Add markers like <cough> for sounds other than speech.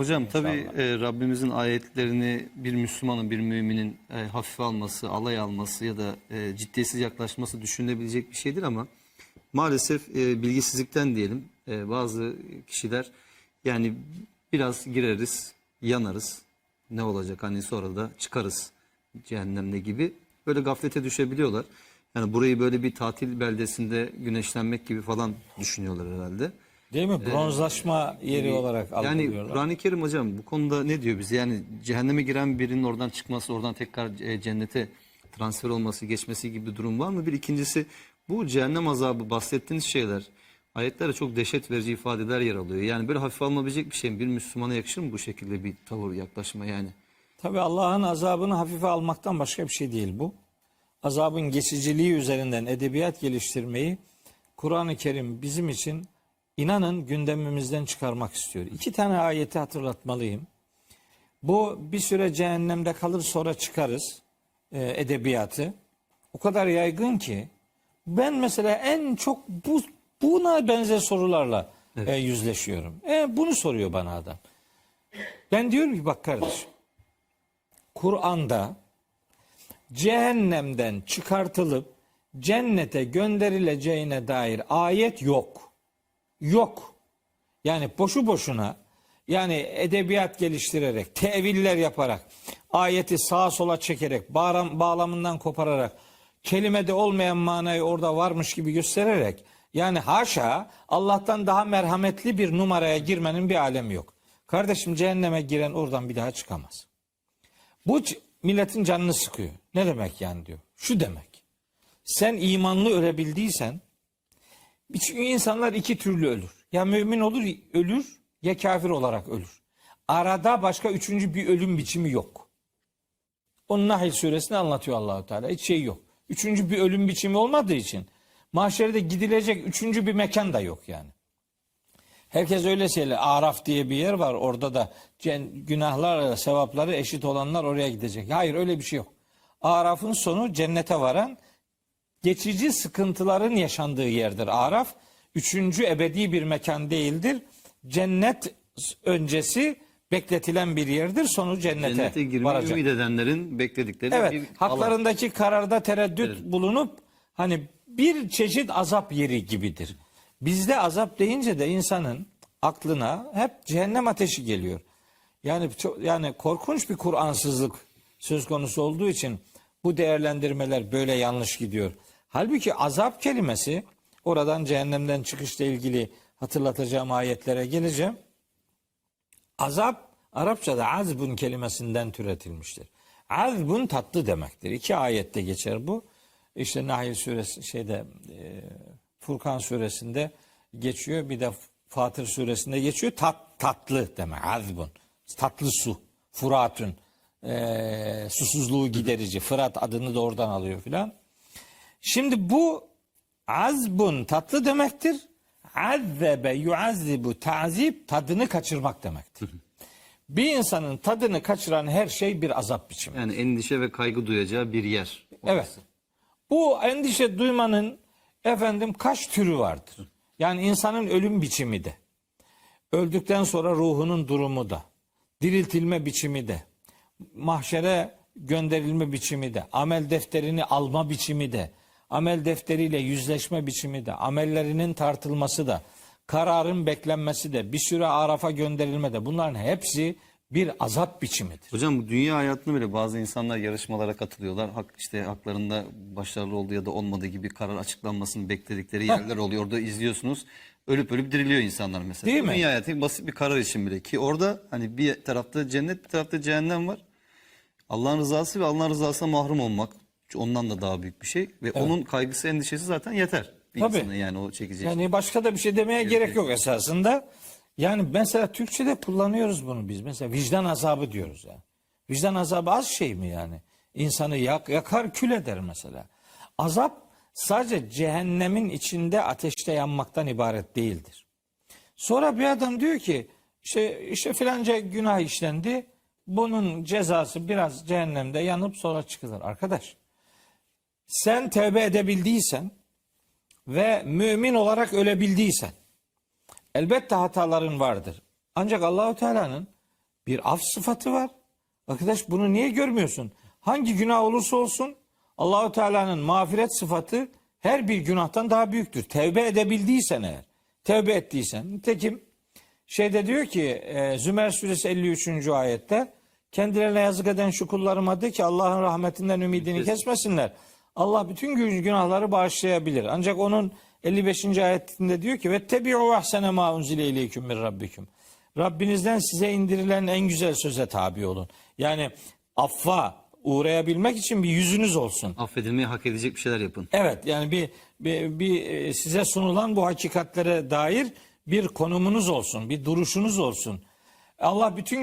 Hocam tabii e, Rabbimizin ayetlerini bir Müslümanın, bir müminin e, hafife alması, alay alması ya da e, ciddiyetsiz yaklaşması düşünülebilecek bir şeydir ama maalesef e, bilgisizlikten diyelim e, bazı kişiler yani biraz gireriz, yanarız. Ne olacak hani sonra da çıkarız cehennemde gibi böyle gaflete düşebiliyorlar. Yani burayı böyle bir tatil beldesinde güneşlenmek gibi falan düşünüyorlar herhalde. Değil mi? Bronzlaşma yeri olarak Ee, Yani. Kur'an-ı Kerim hocam bu konuda ne diyor bize? Yani cehenneme giren birinin oradan çıkması, oradan tekrar e, cennete transfer olması, geçmesi gibi bir durum var mı? Bir ikincisi bu cehennem azabı bahsettiğiniz şeyler ayetlerde çok dehşet verici ifadeler yer alıyor. Yani böyle hafif alınabilecek bir şey mi? Bir Müslümana yakışır mı bu şekilde bir tavır, yaklaşma yani? Tabii Allah'ın azabını hafife almaktan başka bir şey değil bu. Azabın geçiciliği üzerinden edebiyat geliştirmeyi Kur'an-ı Kerim bizim için inanın gündemimizden çıkarmak istiyor. İki tane ayeti hatırlatmalıyım. Bu bir süre cehennemde kalır sonra çıkarız e, edebiyatı. O kadar yaygın ki ben mesela en çok bu buna benzer sorularla e, yüzleşiyorum. E, bunu soruyor bana adam. Ben diyorum ki bak kardeşim Kur'an'da cehennemden çıkartılıp cennete gönderileceğine dair ayet yok. Yok. Yani boşu boşuna yani edebiyat geliştirerek, teviller yaparak, ayeti sağa sola çekerek, bağlam, bağlamından kopararak, kelimede olmayan manayı orada varmış gibi göstererek, yani haşa Allah'tan daha merhametli bir numaraya girmenin bir alemi yok. Kardeşim cehenneme giren oradan bir daha çıkamaz. Bu milletin canını sıkıyor. Ne demek yani diyor. Şu demek. Sen imanlı ölebildiysen çünkü insanlar iki türlü ölür. Ya mümin olur ölür ya kafir olarak ölür. Arada başka üçüncü bir ölüm biçimi yok. Onun Nahl suresinde anlatıyor Allahu Teala. Hiç şey yok. Üçüncü bir ölüm biçimi olmadığı için mahşerde gidilecek üçüncü bir mekan da yok yani. Herkes öyle şeyler. Araf diye bir yer var. Orada da günahlarla sevapları eşit olanlar oraya gidecek. Hayır öyle bir şey yok. Araf'ın sonu cennete varan geçici sıkıntıların yaşandığı yerdir. Araf üçüncü ebedi bir mekan değildir. Cennet öncesi bekletilen bir yerdir. Sonu cennete, Cennete girmeyi varacak. ümit edenlerin bekledikleri Evet, bir alan. haklarındaki kararda tereddüt bulunup hani bir çeşit azap yeri gibidir. Bizde azap deyince de insanın aklına hep cehennem ateşi geliyor. Yani çok, yani korkunç bir Kur'ansızlık söz konusu olduğu için bu değerlendirmeler böyle yanlış gidiyor. Halbuki azap kelimesi oradan cehennemden çıkışla ilgili hatırlatacağım ayetlere geleceğim. Azap Arapçada azbun kelimesinden türetilmiştir. Azbun tatlı demektir. İki ayette geçer bu. İşte Nahl suresi şeyde e, Furkan suresinde geçiyor. Bir de Fatır suresinde geçiyor. Tat, tatlı demek. Azbun. Tatlı su. Furatun. E, susuzluğu giderici. Fırat adını da oradan alıyor filan. Şimdi bu azbun tatlı demektir. Azzebe yuazzibu tazip tadını kaçırmak demektir. Bir insanın tadını kaçıran her şey bir azap biçimi. Yani endişe ve kaygı duyacağı bir yer. Evet. Bu endişe duymanın efendim kaç türü vardır? Yani insanın ölüm biçimi de. Öldükten sonra ruhunun durumu da. Diriltilme biçimi de. Mahşere gönderilme biçimi de. Amel defterini alma biçimi de. Amel defteriyle yüzleşme biçimi de. Amellerinin tartılması da. Kararın beklenmesi de. Bir süre Araf'a gönderilme de. Bunların hepsi bir azap biçimidir. Hocam bu dünya hayatında bile bazı insanlar yarışmalara katılıyorlar. Hak işte haklarında başarılı olduğu ya da olmadığı gibi karar açıklanmasını bekledikleri <laughs> yerler oluyor. Orada izliyorsunuz. Ölüp ölüp diriliyor insanlar mesela. Değil mi? Dünya hayatı basit bir karar için bile ki orada hani bir tarafta cennet bir tarafta cehennem var. Allah'ın rızası ve Allah'ın rızasına mahrum olmak ondan da daha büyük bir şey ve onun kaygısı endişesi zaten yeter. Bir Tabii. insana yani o çekici. Yani başka da bir şey demeye gerek yok esasında. Yani mesela Türkçe'de kullanıyoruz bunu biz. Mesela vicdan azabı diyoruz ya. Vicdan azabı az şey mi yani? İnsanı yak, yakar kül eder mesela. Azap sadece cehennemin içinde ateşte yanmaktan ibaret değildir. Sonra bir adam diyor ki işte işte filanca günah işlendi. Bunun cezası biraz cehennemde yanıp sonra çıkılır. Arkadaş sen tevbe edebildiysen ve mümin olarak ölebildiysen elbette hataların vardır. Ancak Allahu Teala'nın bir af sıfatı var. Arkadaş bunu niye görmüyorsun? Hangi günah olursa olsun Allahu Teala'nın mağfiret sıfatı her bir günahtan daha büyüktür. Tevbe edebildiysen eğer. Tevbe ettiysen. Nitekim şeyde diyor ki e, Zümer suresi 53. ayette kendilerine yazık eden şu kullarıma de ki Allah'ın rahmetinden ümidini kesmesinler. Allah bütün gün- günahları bağışlayabilir. Ancak onun 55. ayetinde diyor ki ve tebi'u ahsene ma unzile ileyküm min rabbikum. Rabbinizden size indirilen en güzel söze tabi olun. Yani affa uğrayabilmek için bir yüzünüz olsun. Affedilmeyi hak edecek bir şeyler yapın. Evet yani bir, bir, bir e, size sunulan bu hakikatlere dair bir konumunuz olsun, bir duruşunuz olsun. Allah bütün